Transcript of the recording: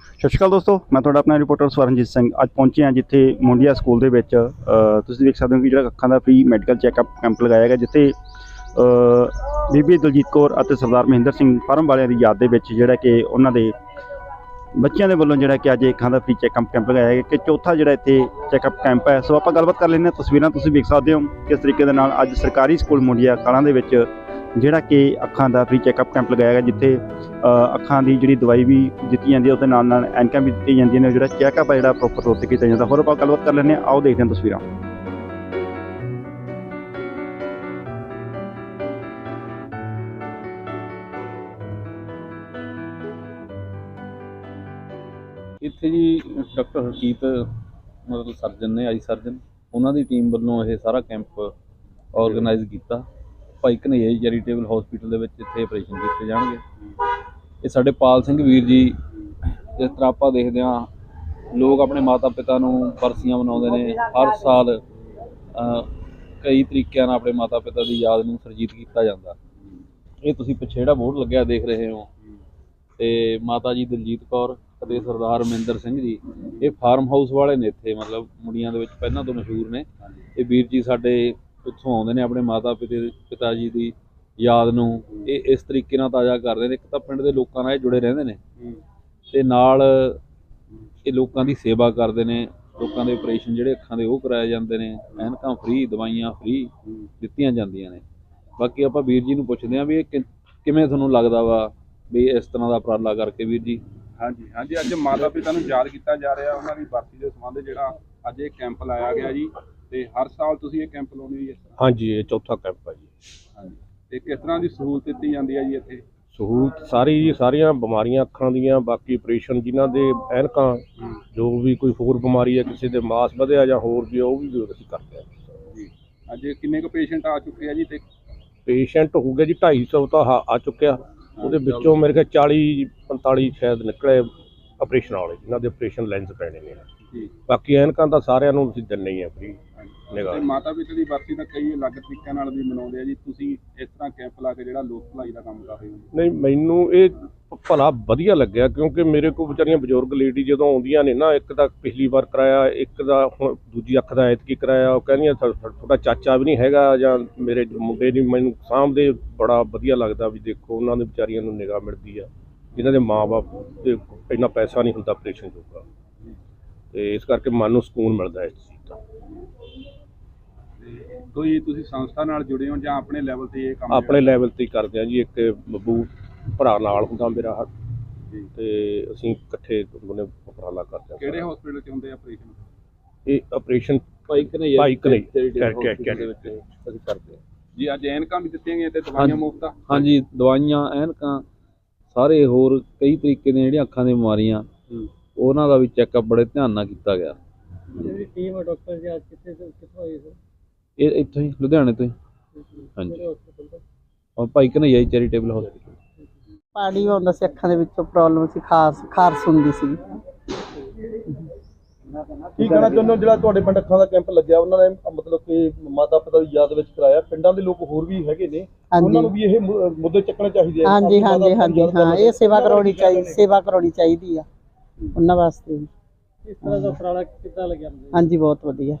ਸਤਿ ਸ਼੍ਰੀ ਅਕਾਲ ਦੋਸਤੋ, ਮੈਂ ਤੁਹਾਡਾ ਆਪਣਾ ਰਿਪੋਰਟਰ ਸਵਰਨਜੀਤ ਸਿੰਘ। ਅੱਜ ਪਹੁੰਚੇ ਹਾਂ ਜਿੱਥੇ ਮੁੰਡੀਆ ਸਕੂਲ ਦੇ ਵਿੱਚ ਤੁਸੀਂ ਦੇਖ ਸਕਦੇ ਹੋ ਕਿ ਜਿਹੜਾ ਅੱਖਾਂ ਦਾ ਫ੍ਰੀ ਮੈਡੀਕਲ ਚੈੱਕਅਪ ਕੈਂਪ ਲਗਾਇਆ ਗਿਆ, ਜਿੱਥੇ ਬੀਬੀ ਦਲਜੀਤ ਕੌਰ ਅਤੇ ਸਰਦਾਰ ਮਹਿੰਦਰ ਸਿੰਘ ਫਾਰਮ ਵਾਲਿਆਂ ਦੀ ਯਾਦ ਦੇ ਵਿੱਚ ਜਿਹੜਾ ਕਿ ਉਹਨਾਂ ਦੇ ਬੱਚਿਆਂ ਦੇ ਵੱਲੋਂ ਜਿਹੜਾ ਕਿ ਅੱਜ ਅੱਖਾਂ ਦਾ ਫ੍ਰੀ ਚੈੱਕਅਪ ਕੈਂਪ ਲਗਾਇਆ ਗਿਆ, ਕਿ ਚੌਥਾ ਜਿਹੜਾ ਇੱਥੇ ਚੈੱਕਅਪ ਕੈਂਪ ਹੈ। ਸੋ ਆਪਾਂ ਗੱਲਬਾਤ ਕਰ ਲੈਂਦੇ ਹਾਂ, ਤਸਵੀਰਾਂ ਤੁਸੀਂ ਵੇਖ ਸਕਦੇ ਹੋ, ਕਿਸ ਤਰੀਕੇ ਦੇ ਨਾਲ ਅੱਜ ਸਰਕਾਰੀ ਸਕੂਲ ਮੁੰਡਿਆ ਕਾਲਾਂ ਦੇ ਵਿੱਚ ਜਿਹੜਾ ਕਿ ਅੱਖਾਂ ਦਾ ਫ੍ਰੀ ਚੈੱਕਅਪ ਕੈਂਪ ਲਗਾਇਆ ਗਿਆ ਜਿੱਥੇ ਅੱਖਾਂ ਦੀ ਜਿਹੜੀ ਦਵਾਈ ਵੀ ਦਿੱਤੀ ਜਾਂਦੀ ਹੈ, ਉਹਦੇ ਨਾਲ ਨਾਲ ਐਨਕਾਂ ਵੀ ਦਿੱਤੀਆਂ ਜਾਂਦੀਆਂ ਨੇ ਜਿਹੜਾ ਚੈੱਕਅਪ ਹੈ ਜਿਹੜਾ ਪ੍ਰੋਪਰ ਤੌਰ ਤੇ ਕੀਤਾ ਜਾਂਦਾ। ਹੋਰ ਆਪਾਂ ਗੱਲਬਾਤ ਕਰ ਲੈਂਦੇ ਹਾਂ। ਆਓ ਦੇਖਦੇ ਹਾਂ ਤਸਵੀਰਾਂ। ਇੱਥੇ ਜੀ ਡਾਕਟਰ ਹਰਕੀਤ, ਮਤਲਬ ਸਰਜਨ ਨੇ, ਆਈ ਸਰਜਨ ਉਹਨਾਂ ਦੀ ਟੀਮ ਵੱਲੋਂ ਇਹ ਸਾਰਾ ਕੈਂਪ ਆਰਗੇਨਾਈਜ਼ ਕੀਤਾ। ਭਾਈ ਕਨਈਆ ਚੈਰੀਟੇਬਲ ਹਸਪੀਟਲ ਦੇ ਵਿੱਚ ਇੱਥੇ ਆਪਰੇਸ਼ਨ ਕੀਤੇ ਜਾਣਗੇ। ਇਹ ਸਾਡੇ ਪਾਲ ਸਿੰਘ ਵੀਰ ਜੀ, ਜਿਸ ਤਰ੍ਹਾਂ ਆਪਾਂ ਦੇਖਦੇ ਹਾਂ, ਲੋਕ ਆਪਣੇ ਮਾਤਾ ਪਿਤਾ ਨੂੰ ਬਰਸੀਆਂ ਮਨਾਉਂਦੇ ਨੇ। ਹਰ ਸਾਲ ਕਈ ਤਰੀਕਿਆਂ ਨਾਲ ਆਪਣੇ ਮਾਤਾ ਪਿਤਾ ਦੀ ਯਾਦ ਨੂੰ ਸਰਜੀਤ ਕੀਤਾ ਜਾਂਦਾ। ਇਹ ਤੁਸੀਂ ਪਿੱਛੇ ਜਿਹੜਾ ਬੋਰਡ ਲੱਗਿਆ ਦੇਖ ਰਹੇ ਹੋ। ਤੇ ਮਾਤਾ ਜੀ ਦਲਜੀਤ ਕੌਰ ਅਤੇ ਸਰਦਾਰ ਮਹਿੰਦਰ ਸਿੰਘ ਜੀ, ਇਹ ਫਾਰਮ ਹਾਊਸ ਵਾਲੇ ਨੇ ਇੱਥੇ, ਮਤਲਬ ਮੁੰਡੀਆਂ ਦੇ ਵਿੱਚ ਪਹਿਲਾਂ ਤੋਂ ਮਸ਼ਹੂਰ ਨੇ। ਇਹ ਵੀਰ ਜੀ ਸਾਡੇ ਉੱਥੋਂ ਆਉਂਦੇ ਨੇ ਆਪਣੇ ਮਾਤਾ ਪਿਤਾ ਪਿਤਾ ਜੀ ਦੀ ਯਾਦ ਨੂੰ। ਇਹ ਇਸ ਤਰੀਕੇ ਨਾਲ ਤਾਜ਼ਾ ਕਰਦੇ ਨੇ। ਇੱਕ ਤਾਂ ਪਿੰਡ ਦੇ ਲੋਕਾਂ ਨਾਲ ਇਹ ਜੁੜੇ ਰਹਿੰਦੇ ਨੇ। ਤੇ ਨਾਲ ਇਹ ਲੋਕਾਂ ਦੀ ਸੇਵਾ ਕਰਦੇ ਨੇ। ਲੋਕਾਂ ਦੇ ਆਪਰੇਸ਼ਨ ਜਿਹੜੇ ਅੱਖਾਂ ਦੇ ਉਹ ਕਰਾਏ ਜਾਂਦੇ ਨੇ। ਐਨਕਾਂ ਫ੍ਰੀ ਦਵਾਈਆਂ ਫ੍ਰੀ ਦਿੱਤੀਆਂ ਜਾਂਦੀਆਂ ਨੇ। ਬਾਕੀ ਆਪਾਂ ਵੀਰ ਜੀ ਨੂੰ ਪੁੱਛਦੇ ਹਾਂ ਵੀ ਇਹ ਕਿਵੇਂ ਤੁਹਾਨੂੰ ਲੱਗਦਾ ਵਾ ਵੀ ਇਸ ਤਰ੍ਹਾਂ ਦਾ ਉਪਰਾਲਾ ਕਰਕੇ ਵੀਰ ਜੀ? ਹਾਂਜੀ ਹਾਂਜੀ। ਅੱਜ ਮਾਤਾ ਪਿਤਾ ਨੂੰ ਯਾਦ ਕੀਤਾ ਜਾ ਰਿਹਾ। ਉਹਨਾਂ ਦੀ ਬਰਸੀ ਦੇ ਸੰਬੰਧ ਜਿਹੜਾ ਅੱਜ ਇਹ ਕੈਂਪ ਲਾਇਆ ਗਿਆ ਜੀ। ਤੇ ਹਰ ਸਾਲ ਤੁਸੀਂ ਇਹ ਕੈਂਪ ਲਾਉਂਦੇ ਹੋ ਜੀ ਇਸ ਤਰ੍ਹਾਂ? ਹਾਂਜੀ ਇਹ ਚੌਥਾ ਕੈਂਪ ਹੈ ਜੀ। ਹਾਂਜੀ। ਤੇ ਕਿਸ ਤਰ੍ਹਾਂ ਦੀ ਸਹੂਲਤ ਦਿੱਤੀ ਜਾਂਦੀ ਹੈ ਜੀ ਇੱਥੇ? ਸਹੂਲਤ ਸਾਰੀ ਜੀ ਸਾਰੀਆਂ ਬਿਮਾਰੀਆਂ ਅੱਖਾਂ ਦੀਆਂ ਬਾਕੀ ਆਪਰੇਸ਼ਨ ਜਿਨ੍ਹਾਂ ਦੇ ਐਨਕਾਂ ਜੋ ਵੀ ਕੋਈ ਹੋਰ ਬਿਮਾਰੀ ਹੈ ਕਿਸੇ ਦੇ ਮਾਸ ਵਧਿਆ ਜਾਂ ਹੋਰ ਵੀ ਉਹ ਵੀ ਅਸੀਂ ਕਰਦੇ ਹਾਂ ਜੀ। ਅੱਜ ਕਿੰਨੇ ਕੁ ਪੇਸ਼ੈਂਟ ਆ ਚੁੱਕੇ ਆ ਜੀ ਤੇ ਪੇਸ਼ੈਂਟ ਹੋ ਗਿਆ ਜੀ 250 ਤਾਂ ਆ- ਆ। ਚੁੱਕਿਆ ਉਹਦੇ ਵਿੱਚੋਂ ਮੇਰੇ ਖਿਆਲ 40 45 ਸ਼ਾਇਦ ਨਿਕਲੇ ਆਪਰੇਸ਼ਨ ਵਾਲੇ ਜਿਨ੍ਹਾਂ ਦੇ ਆਪਰੇਸ਼ਨ ਲੈਂਸ ਪੈਣੇ ਨੇ। ਜੀ। ਬਾਕੀ ਐਨਕਾਂ ਤਾਂ ਸਾਰਿਆਂ ਨੂੰ ਅਸੀਂ ਦਿੰਨੇ ਹੀ ਆ ਫ੍ਰੀ ਨਿਗਾਹ ਤੇ ਮਾਤਾ ਪਿਤਾ ਦੀ ਬਰਸੀ ਤਾਂ ਕਈ ਅਲੱਗ ਤਰੀਕਿਆਂ ਨਾਲ ਵੀ ਮਨਾਉਂਦੇ ਆ ਜੀ। ਤੁਸੀਂ ਇਸ ਤਰ੍ਹਾਂ ਕੈਂਪ ਲਾ ਕੇ ਜਿਹੜਾ ਲੋਕ ਭਲਾਈ ਦਾ ਕੰਮ ਕਰ ਰਹੇ ਹੋ? ਨਹੀਂ ਮੈਨੂੰ ਇਹ ਭਲਾ ਵਧੀਆ ਲੱਗਿਆ ਕਿਉਂਕਿ ਮੇਰੇ ਕੋਲ ਵਿਚਾਰੀਆਂ ਬਜ਼ੁਰਗ ਲੇਡੀ ਜਦੋਂ ਆਉਂਦੀਆਂ ਨੇ ਨਾ ਇੱਕ ਤਾਂ ਪਿਛਲੀ ਵਾਰ ਕਰਾਇਆ ਇੱਕ ਦਾ ਹੁਣ ਦੂਜੀ ਅੱਖ ਦਾ ਐਤਕੀ ਕਰਾਇਆ ਉਹ ਕਹਿੰਦੀਆਂ "ਥੋ- ਥੋ- ਤੁਹਾਡਾ ਚਾਚਾ ਵੀ ਨਹੀਂ ਹੈਗਾ ਜਾਂ ਮੇਰੇ ਮੁੰਡੇ ਨਹੀਂ। ਮੈਨੂੰ ਸਾਂਭਦੇ ਬੜਾ ਵਧੀਆ ਲੱਗਦਾ ਵੀ ਦੇਖੋ ਉਹਨਾਂ ਦੇ ਵਿਚਾਰੀਆਂ ਨੂੰ ਨਿਗਾਹ ਮਿਲਦੀ ਆ। ਜਿਨ੍ਹਾਂ ਦੇ ਮਾਪੇ ਦੇ ਇੰਨਾ ਪੈਸਾ ਨਹੀਂ ਹੁੰਦਾ ਆਪਰੇਸ਼ਨ ਜੋਗਾ। ਤੇ ਇਸ ਕਰਕੇ ਮਨ ਨੂੰ ਸਕੂਨ ਮਿਲਦਾ ਇਸ ਚੀਜ਼ ਤੇ ਕੋਈ ਤੁਸੀਂ ਸੰਸਥਾ ਨਾਲ ਜੁੜੇ ਹੋ ਜਾਂ ਆਪਣੇ ਲੈਵਲ ਤੇ ਇਹ ਕੰਮ ਆਪਣੇ ਲੈਵਲ ਤੇ ਹੀ ਕਰਦੇ ਆ ਜੀ ਇੱਕ ਬੱਬੂ ਭਰਾ ਨਾਲ ਹੁੰਦਾ ਮੇਰਾ ਹ- ਜੀ। ਤੇ ਅਸੀਂ ਇਕੱਠੇ ਦੋਨੇ ਉਪਰਾਲਾ ਕਰਦੇ ਆ ਕਿਹੜੇ ਹਸਪੀਟਲ 'ਚ ਹੁੰਦੇ ਆਪਰੇਸ਼ਨ ਇਹ ਆਪਰੇਸ਼ਨ ਭਾਈ ਕਨਈਆ ਭਾਈ ਦੇ ਵਿੱਚ ਅਸੀਂ ਕਰਦੇ ਹਾਂ। ਜੀ ਅੱਜ ਐਨਕਾਂ ਵੀ ਦਿੱਤੀਆਂ ਗਈਆਂ ਤੇ ਦਵਾਈਆਂ। ਮੁਫਤ ਆ? ਹਾਂਜੀ ਦਵਾਈਆਂ ਐਨਕਾਂ ਸਾਰੇ ਹੋਰ ਕਈ ਤਰੀਕੇ ਦੀਆਂ ਜਿਹੜੀਆਂ ਅੱਖਾਂ ਦੀਆਂ ਬਿਮਾਰੀਆਂ ਉਹਨਾਂ ਦਾ ਵੀ ਚੈੱਕਅਪ ਬੜੇ ਧਿਆਨ ਨਾਲ ਕੀਤਾ ਗਿਆ। ਜਿਹੜੀ ਟੀਮ ਹੈ ਡਾਕਟਰ ਜੀ ਅੱਜ ਕਿੱਥੇ ਕਿੱਥੋਂ ਆਈ ਸਰ? ਇਹ ਇੱਥੋਂ ਹੀ ਲੁਧਿਆਣੇ ਤੋਂ ਹੀ। ਹਾਂਜੀ। ਔਰ ਭਾਈ ਕਨਈਆ ਚੈਰੀਟੇਬਲ ਹਸਪੀਟਲ ਪਾਣੀ ਆਉਂਦਾ ਸੀ ਅੱਖਾਂ ਦੇ ਵਿੱਚੋਂ ਪ੍ਰੋਬਲਮ ਸੀ ਖਾਸ ਖਾਰਸ ਹੁੰਦੀ ਸੀ। ਕੀ ਕਹਿਣਾ ਚਾਹੁੰਦੇ ਹੋ? ਜਿਹੜਾ ਤੁਹਾਡੇ ਪਿੰਡ ਅੱਖਾਂ ਦਾ ਕੈਂਪ ਲੱਗਿਆ ਉਹਨਾਂ ਨੇ ਮਤਲਬ ਕਿ ਮਾਤਾ ਪਿਤਾ ਦੀ ਯਾਦ ਵਿੱਚ ਕਰਾਇਆ। ਪਿੰਡਾਂ ਦੇ ਲੋਕ ਹੋਰ ਵੀ ਹੈਗੇ ਨੇ। ਉਹਨਾਂ ਨੂੰ ਵੀ ਇਹ ਮੁੱਦੇ ਚੱਕਣੇ ਚਾਹੀਦੇ ਆ। ਹਾਂਜੀ ਹਾਂਜੀ ਹਾਂਜੀ ਹਾਂ ਇਹ ਸੇਵਾ। ਕਰਾਉਣੀ ਚਾਹੀਦੀ ਸੇਵਾ ਕਰਾਉਣੀ ਚਾਹੀਦੀ ਆ। ਉਹਨਾਂ ਵਾਸਤੇ। ਇਸ ਤਰ੍ਹਾਂ ਦਾ ਉਪਰਾਲਾ ਕਿੱਦਾਂ ਲੱਗਿਆ? ਹਾਂਜੀ ਬਹੁਤ ਵਧੀਆ।